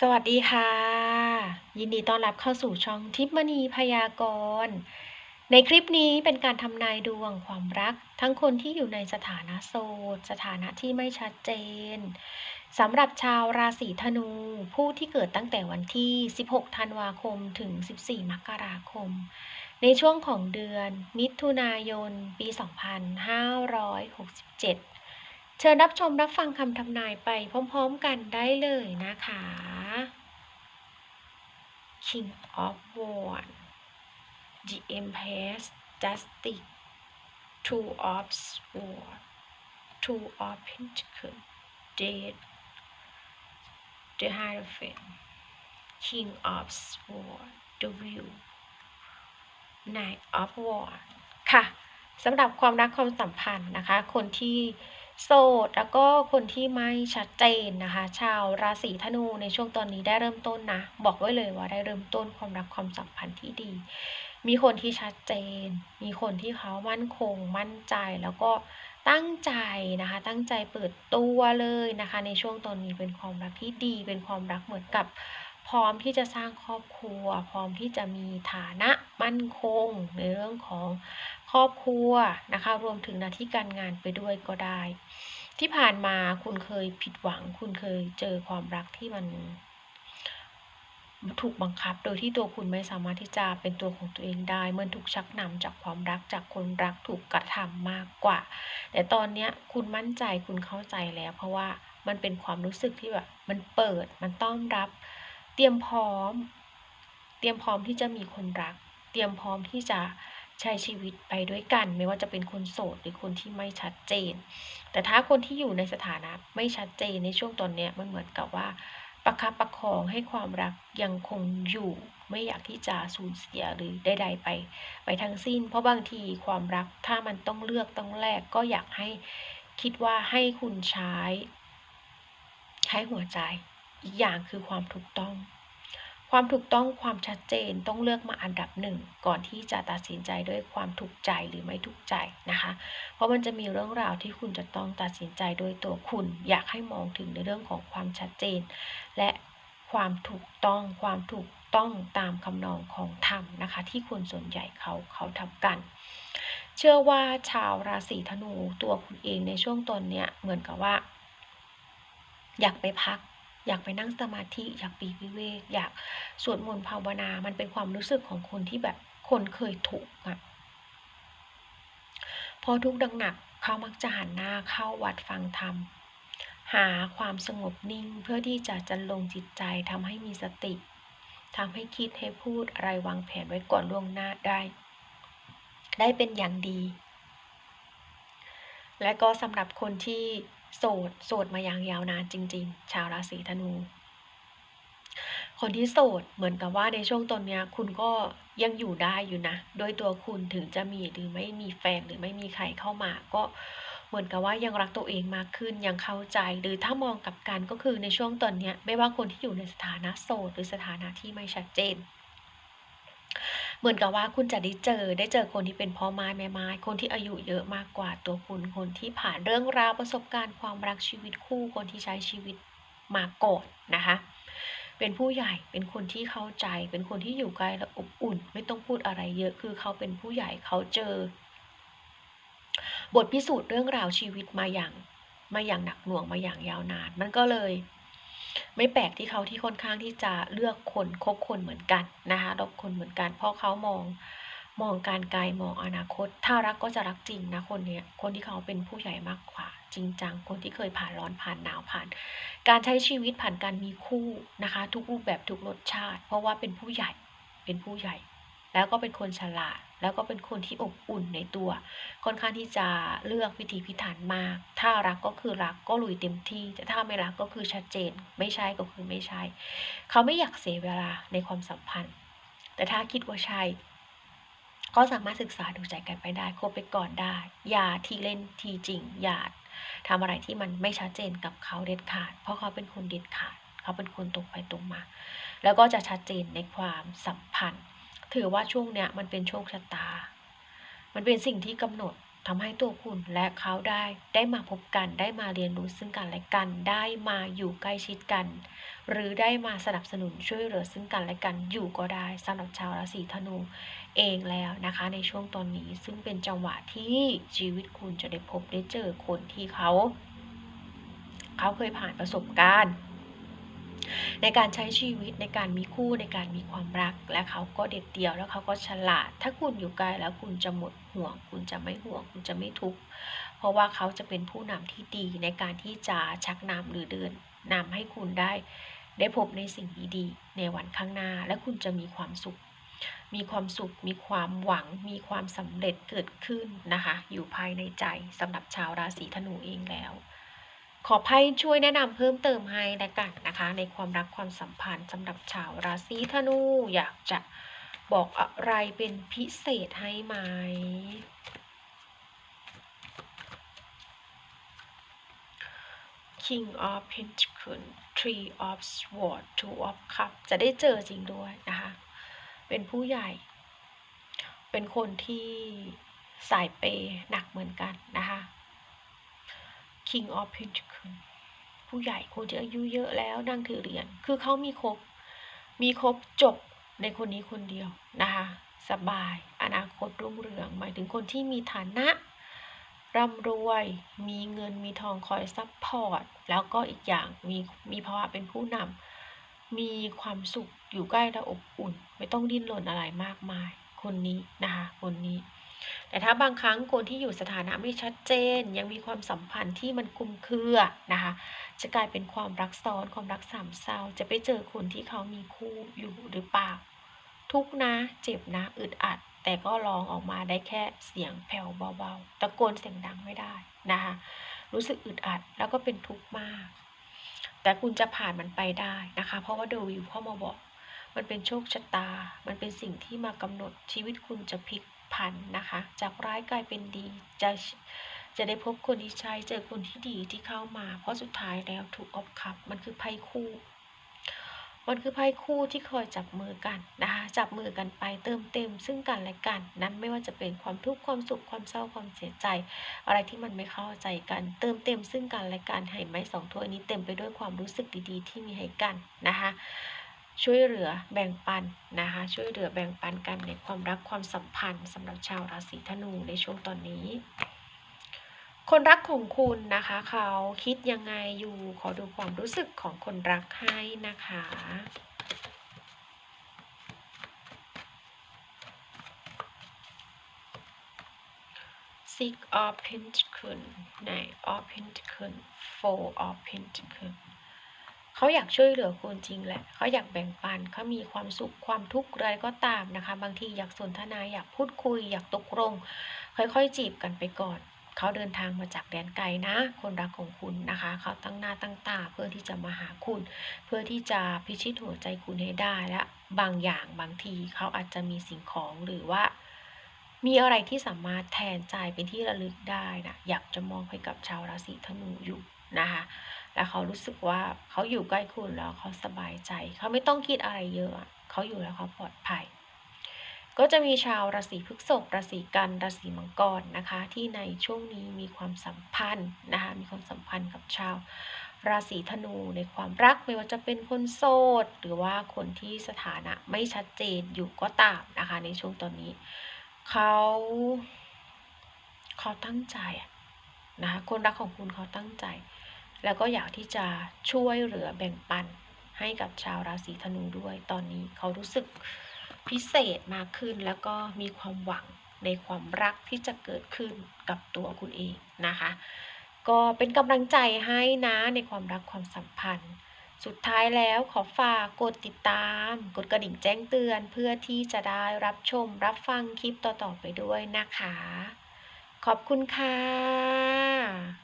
สวัสดีค่ะ ยินดีต้อนรับเข้าสู่ช่องทิพย์มณีพยากรณ์ในคลิปนี้เป็นการทำนายดวงความรัก ทั้งคนที่อยู่ในสถานะโสด สถานะที่ไม่ชัดเจนสำหรับชาวราศีธนู ผู้ที่เกิดตั้งแต่วันที่ 16 ธันวาคมถึง 14 มกราคม ในช่วงของเดือนมิถุนายน ปี 2567 เชิญรับชมรับฟังคำทำนายไปพร้อมๆกันได้เลยนะคะ King of Wands The Empress Justice Two of Swords Two of Pentacles Death The Hierophant King of Swords The Wheel Knight of Wands ค่ะสำหรับความรักความสัมพันธ์นะคะ คนที่ โสดแล้วก็คนที่ไม่ชัดเจนนะคะ ชาวราศีธนูในช่วงตอนนี้ได้เริ่มต้นนะ บอกไว้เลยว่าได้เริ่มต้นความรักความสัมพันธ์ที่ดี มีคนที่ชัดเจน มีคนที่เขามั่นคง มั่นใจแล้วก็ตั้งใจนะคะ ตั้งใจเปิดตัวเลยนะคะ ในช่วงตอนนี้เป็นความรักที่ดี เป็นความรักเหมือนกับ พร้อมที่จะสร้างครอบครัว พร้อมที่จะมีฐานะมั่นคงในเรื่องของครอบครัวนะคะ รวมถึงหน้าที่การงานไปด้วยก็ได้ ที่ผ่านมาคุณเคยผิดหวัง คุณเคยเจอความรักที่มันถูกบังคับ โดยที่ตัวคุณไม่สามารถที่จะเป็นตัวของตัวเองได้ เมื่อถูกชักนำจากความรักจากคนรักถูกกระทำมากกว่า แต่ตอนเนี้ยคุณมั่นใจคุณเข้าใจแล้ว เพราะว่ามันเป็นความรู้สึกที่แบบมันเปิดมันต้อนรับ เตรียมพร้อม เตรียมพร้อมที่จะมีคนรัก เตรียมพร้อมที่จะใช้ชีวิตไปด้วยกัน ไม่ว่าจะเป็นคนโสดหรือคนที่ไม่ชัดเจน แต่ถ้าคนที่อยู่ในสถานะไม่ชัดเจนในช่วงตอนเนี้ยมันเหมือนกับว่าประคับประคองให้ความรักยังคงอยู่ ไม่อยากที่จะสูญเสียหรือใดๆไป ไปทั้งสิ้น เพราะบางทีความรักถ้ามันต้องเลือกต้องแลกก็อยากให้คิดว่าให้คุณใช้ให้หัวใจ อีกอย่างคือความถูกต้อง ความถูกต้องความชัดเจนต้องเลือกมาอันดับหนึ่งก่อนที่จะตัดสินใจด้วยความถูกใจหรือไม่ถูกใจนะคะ เพราะมันจะมีเรื่องราวที่คุณจะต้องตัดสินใจโดยตัวคุณ อยากให้มองถึงในเรื่องของความชัดเจน และความถูกต้องความถูกต้องตามคำนองของธรรมนะคะ ที่คนส่วนใหญ่เขาเขาทำกันเชื่อว่าชาวราศีธนูตัวคุณเองในช่วงตนเนี้ยเหมือนกับว่า อยากไปพัก อยากไปนั่งสมาธิ อยากปีกวิเวก อยากสวดมนต์ภาวนา มันเป็นความรู้สึกของคนที่แบบคนเคยถูกอะพอทุกข์ดังหนักเขามักจะหันหน้าเข้าวัดฟังธรรม หาความสงบนิ่งเพื่อที่จะจันลงจิตใจทำให้มีสติทำให้คิดให้พูดอะไรวางแผนไว้ก่อนล่วงหน้าได้ ได้เป็นอย่างดี และก็สำหรับคนที่ โสด โสดมาอย่างยาวนานจริง ๆ ชาวราศีธนู คนที่โสดเหมือนกับว่าในช่วงตอนเนี้ย คุณก็ยังอยู่ได้อยู่นะ โดยตัวคุณถึงจะมีหรือไม่มีแฟนหรือไม่มีใครเข้ามา ก็เหมือนกับว่ายังรักตัวเองมากขึ้นยังเข้าใจ หรือถ้ามองกับกันก็คือในช่วงตอนเนี้ย ไม่ว่าคนที่อยู่ในสถานะโสด หรือสถานะที่ไม่ชัดเจน เหมือนกับว่าคุณจะได้เจอได้เจอคนที่เป็นพ่อไม้แม่ไม้ คนที่อายุเยอะมากกว่าตัวคุณ คนที่ผ่านเรื่องราวประสบการณ์ความรักชีวิตคู่ คนที่ใช้ชีวิตมาก่อนนะคะ เป็นผู้ใหญ่ เป็นคนที่เข้าใจ เป็นคนที่อยู่ใกล้และอบอุ่น ไม่ต้องพูดอะไรเยอะ คือเขาเป็นผู้ใหญ่เขาเจอ บทพิสูจน์เรื่องราวชีวิตมาอย่างมาอย่างหนักหน่วงมาอย่างยาวนาน มันก็เลย ไม่แปลกที่เขาที่ค่อนข้างที่จะเลือกคนคบคนเหมือนกันนะคะรบคนเหมือนกัน เพราะเขามองมองการไกลมองอนาคต ถ้ารักก็จะรักจริงนะคนเนี้ยคนที่เขาเป็นผู้ใหญ่มากกว่า จริงจังคนที่เคยผ่านร้อนผ่านหนาวผ่าน การใช้ชีวิตผ่านการมีคู่นะคะ ทุกรูปแบบทุกรสชาติ เพราะว่าเป็นผู้ใหญ่เป็นผู้ใหญ่ แล้วก็เป็นคนฉลาด แล้วก็เป็นคนที่อบอุ่นในตัว ค่อนข้างที่จะเลือกพิถีพิถันมาก ถ้ารักก็คือรักก็ลุยเต็มที่แต่ถ้าไม่รักก็คือชัดเจน ไม่ใช่ก็คือไม่ใช่ เขาไม่อยากเสียเวลาในความสัมพันธ์ แต่ถ้าคิดว่าใช่ก็สามารถศึกษาดูใจกันไปได้คบไปก่อนได้ อย่าทีเล่นทีจริง อย่าทำอะไรที่มันไม่ชัดเจนกับเขาเด็ดขาด เพราะเขาเป็นคนเด็ดขาด เขาเป็นคนตรงไปตรงมา แล้วก็จะชัดเจนในความสัมพันธ์ ถือว่าช่วงเนี้ยมันเป็นโชคชะตา มันเป็นสิ่งที่กำหนดทำให้ตัวคุณและเขาได้ได้มาพบกันได้มาเรียนรู้ซึ่งกันและกันได้มาอยู่ใกล้ชิดกัน หรือได้มาสนับสนุนช่วยเหลือซึ่งกันและกันอยู่ก็ได้สำหรับชาวราศีธนูเองแล้วนะคะ ในช่วงตอนนี้ซึ่งเป็นจังหวะที่ชีวิตคุณจะได้พบได้เจอคนที่เขา เขาเคยผ่านประสบการณ์ ในการใช้ชีวิตในการมีคู่ในการมีความรัก และเขาก็เด็ดเดี่ยวแล้วเขาก็ฉลาด ถ้าคุณอยู่ไกล้แล้วคุณจะหมดห่วง คุณจะไม่ห่วง คุณจะไม่ทุกข์เพราะว่าเขาจะเป็นผู้นำที่ดีในการที่จะชักนำหรือเดินนำให้คุณได้ ได้พบในสิ่งดีๆในวันข้างหน้า และคุณจะมีความสุขมีความสุข มีความหวัง มีความสำเร็จเกิดขึ้นนะคะ อยู่ภายในใจสำหรับชาวราศีธนูเองแล้ว ขอไพ่ช่วยแนะนำเพิ่มเติมให้และกันนะคะ ในความรักความสัมพันธ์สำหรับชาวราศีธนูอยากจะบอกอะไรเป็นพิเศษให้ไหม King of Pentacles Three of Swords Two of Cups จะได้เจอจริงด้วยนะคะ เป็นผู้ใหญ่ เป็นคนที่สายเปหนักเหมือนกันนะคะ King of Pentacles ผู้ใหญ่คงจะอายุเยอะแล้วนั่งถือเหรียญคือเขามีครบ มีครบจบในคนนี้คนเดียวนะคะสบาย อนาคตรุ่งเรือง หมายถึงคนที่มีฐานะร่ำรวย มีเงินมีทองคอยซัพพอร์ต แล้วก็อีกอย่างมีมีภาวะเป็นผู้นำ มีความสุขอยู่ใกล้และอบอุ่น ไม่ต้องดิ้นรนอะไรมากมาย คนนี้นะคะ คนนี้ แต่ถ้าบางครั้งคนที่อยู่สถานะไม่ชัดเจน ยังมีความสัมพันธ์ที่มันคุมเครือนะคะ จะกลายเป็นความรักซ้อนความรักสามเศร้า จะไปเจอคนที่เขามีคู่อยู่หรือเปล่า ทุกนะเจ็บนะอึดอัด แต่ก็ลองออกมาได้แค่เสียงแผ่วเบาๆตะโกนเสียงดังไม่ได้นะคะรู้สึกอึดอัดแล้วก็เป็นทุกข์มาก แต่คุณจะผ่านมันไปได้นะคะ เพราะว่าเดวิวเข้ามาบอก มันเป็นโชคชะตา มันเป็นสิ่งที่มากำหนดชีวิตคุณจะพลิกผันนะคะ จากร้ายกลายเป็นดี จะจะได้พบคนที่ใช่เจอคนที่ดีที่เข้ามา เพราะสุดท้ายแล้วถูกอบขับ มันคือไพ่คู่ มันคือไพ่คู่ที่คอยจับมือกันนะคะ จับมือกันไปเติมเต็ม ซึ่งกันและกัน นั้นไม่ว่าจะเป็นความทุกข์ความสุขความเศร้าความเสียใจ อะไรที่มันไม่เข้าใจกัน เติมเต็มซึ่งกันและกันให้ไม้สองถ้วยนี้เต็มไปด้วยความรู้สึกดีๆ ที่มีให้กันนะคะ ช่วยเหลือแบ่งปันนะคะ ช่วยเหลือแบ่งปันกันในความรักความสัมพันธ์สำหรับชาวราศีธนูในช่วงตอนนี้ คนรักของคุณนะคะ เขาคิดยังไงอยู่ขอดูความรู้สึกของคนรักให้นะคะ Six of Pentacles Nine of Pentacles Four of Pentacles เขาอยากช่วยเหลือคุณจริงแหละ เขาอยากแบ่งปัน เขามีความสุขความทุกข์อะไรก็ตามนะคะ บางทีอยากสนทนาอยากพูดคุย อยากตกลง ค่อยๆ จีบกันไปก่อน เขาเดินทางมาจากแดนไกลนะ คนรักของคุณนะคะ เขาตั้งหน้าตั้งตาเพื่อที่จะมาหาคุณ เพื่อที่จะพิชิตหัวใจคุณให้ได้และบางอย่างบางทีเขาอาจจะมีสิ่งของหรือว่ามีอะไรที่สามารถแทนใจเป็นที่ระลึกได้นะอยากจะมองให้กับชาวราศีธนูอยู่ นะคะ แล้วเขารู้สึกว่าเขาอยู่ใกล้คุณแล้วเขาสบายใจ เขาไม่ต้องคิดอะไรเยอะ เขาอยู่แล้วเขาปลอดภัย ก็จะมีชาวราศีพฤษภราศีกันราศีมังกรนะคะ ที่ในช่วงนี้มีความสัมพันธ์นะคะ มีความสัมพันธ์กับชาวราศีธนูในความรักไม่ว่าจะเป็นคนโสด หรือว่าคนที่สถานะไม่ชัดเจนอยู่ก็ตามนะคะ ในช่วงตอนนี้ เขาเขาตั้งใจนะคะคนรักของคุณเขาตั้งใจ แล้วก็อยากที่จะช่วยเหลือแบ่งปันให้กับชาวราศีธนูด้วย ตอนนี้เขารู้สึกพิเศษมากขึ้นแล้วก็มีความหวังในความรักที่จะเกิดขึ้นกับตัวคุณเองนะคะ ก็เป็นกำลังใจให้นะในความรักความสัมพันธ์ สุดท้ายแล้วขอฝากกดติดตาม กดกระดิ่งแจ้งเตือนเพื่อที่จะได้รับชมรับฟังคลิปต่อๆไปด้วยนะคะ ขอบคุณค่ะ